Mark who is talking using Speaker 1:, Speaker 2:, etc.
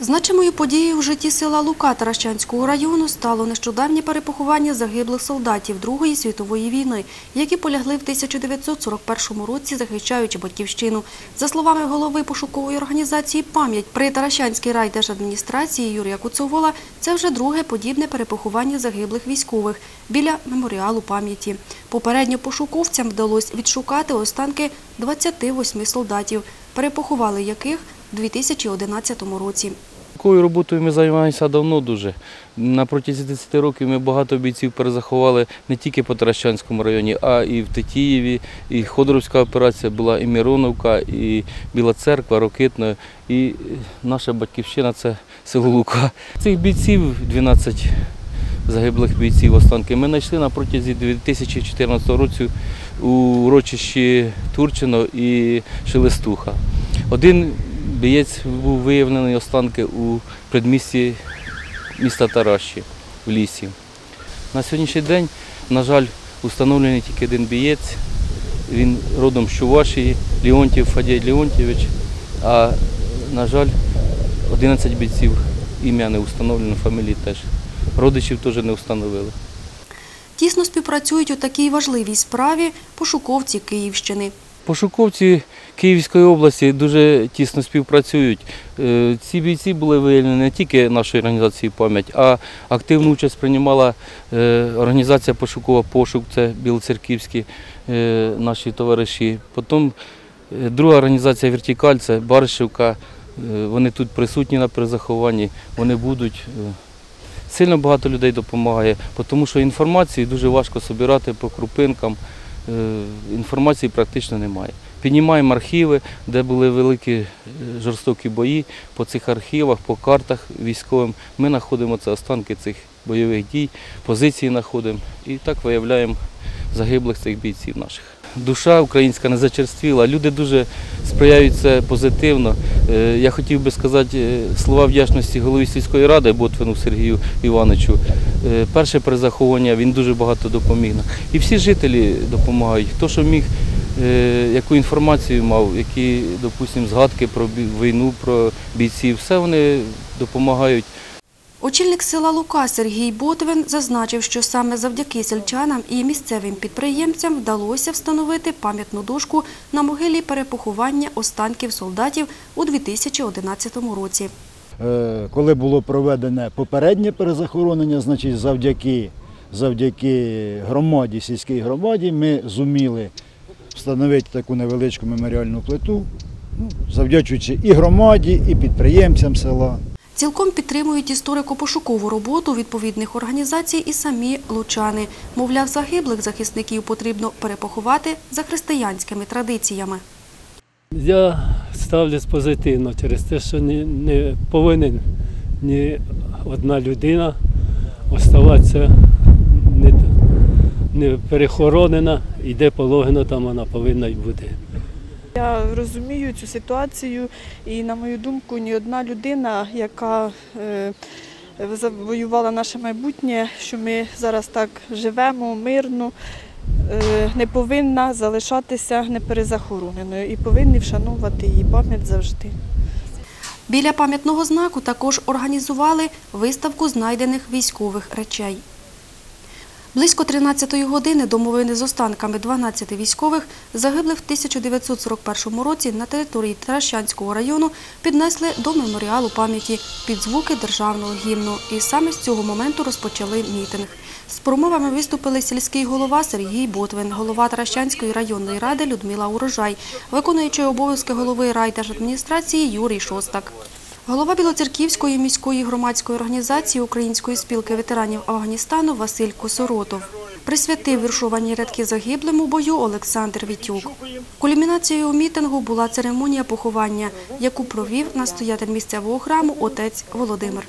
Speaker 1: Значимою подією в житті села Лука Таращанського району стало нещодавнє перепоховання загиблих солдатів Другої світової війни, які полягли в 1941 році, захищаючи батьківщину. За словами голови пошукової організації «Пам'ять» при Таращанській райдержадміністрації Юрія Куцовола, це вже друге подібне перепоховання загиблих військових біля меморіалу пам'яті. Попередньо пошуковцям вдалося відшукати останки 28 солдатів, перепоховали яких 2011 році.
Speaker 2: Такою роботою ми займаємося давно дуже. На протязі 10 років ми багато бійців перезаховали не тільки по Таращанському районі, а і в Тетіїві, і Ходоровська операція була, і Мироновка, і Біла Церква, Рокитна, і наша батьківщина це село Лука. Цих бійців 12 загиблих бійців останки ми знайшли на протязі 2014 року у урочищі Турчино і Шелестуха. Один Бієць був виявлений останки у предмісті міста Таращі в лісі. На сьогоднішній день, на жаль, установлений тільки один бієць. Він родом з Чувашії, Леонтів Фадій Леонтьєвич. А, на жаль, 11 бійців ім'я не встановлено, фамілії теж. Родичів теж не встановили.
Speaker 1: Тісно співпрацюють у такій важливій справі пошуковці Київщини.
Speaker 2: Пошуковці Київської області дуже тісно співпрацюють. Е, Ці бійці були виявлені не тільки нашою організацією пам'ять, а активну участь приймала е, організація пошукова пошук, це білоцерківські е, наші товариші. Потім друга організація Вертикаль, це Баришівка. Вони тут присутні на перезахованні, вони будуть. Сильно багато людей допомагає, тому що інформації дуже важко збирати по крупинкам. Інформації практично немає. Піднімаємо архіви, де були великі е, жорстокі бої. По цих архівах, по картах військовим ми знаходимо це останки цих бойових дій, позиції знаходимо і так виявляємо загиблих цих бійців наших. Душа українська не зачерствіла, люди дуже сприяють це позитивно. Е, Я хотів би сказати е, слова вдячності голові сільської ради Ботвину Сергію Івановичу. Перше перезаховування він дуже багато допоміг. І всі жителі допомагають. Хто що міг, яку інформацію мав, які, допустимо, згадки про війну, про бійців, все вони допомагають.
Speaker 1: Очільник села Лука Сергій Ботвин зазначив, що саме завдяки сельчанам і місцевим підприємцям вдалося встановити пам'ятну дошку на могилі перепоховання останків солдатів у 2011 році.
Speaker 3: Е, коли було проведене попереднє перезахоронення, значить завдяки, завдяки громаді, сільській громаді, ми зуміли встановити таку невеличку меморіальну плиту, ну, завдячуючи і громаді, і підприємцям села.
Speaker 1: Цілком підтримують історико-пошукову роботу відповідних організацій і самі лучани. Мовляв, загиблих захисників потрібно перепоховати за християнськими традиціями.
Speaker 4: Я ставлюсь позитивно через те, що не, не повинен ні одна людина оставатися не, не перехоронена, і де положено, там вона повинна й бути.
Speaker 5: Я розумію цю ситуацію, і на мою думку, ні одна людина, яка е, завоювала наше майбутнє, що ми зараз так живемо мирно, е, не повинна залишатися неперезахороненою і повинні вшановувати її пам'ять завжди.
Speaker 1: Біля пам'ятного знаку також організували виставку знайдених військових речей. Близько 13-ї години домовини з останками 12 військових, загиблих в 1941 році на території Таращанського району, піднесли до меморіалу пам'яті під звуки державного гімну. І саме з цього моменту розпочали мітинг. З промовами виступили сільський голова Сергій Ботвин, голова Таращанської районної ради Людмила Урожай, виконуючий обов'язки голови райдержадміністрації Юрій Шостак. Голова Білоцерківської міської громадської організації Української спілки ветеранів Афганістану Василь Косоротов. Присвятив віршовані рядки загиблим у бою Олександр Вітюк. Кульмінацією мітингу була церемонія поховання, яку провів настоятель місцевого храму отець Володимир.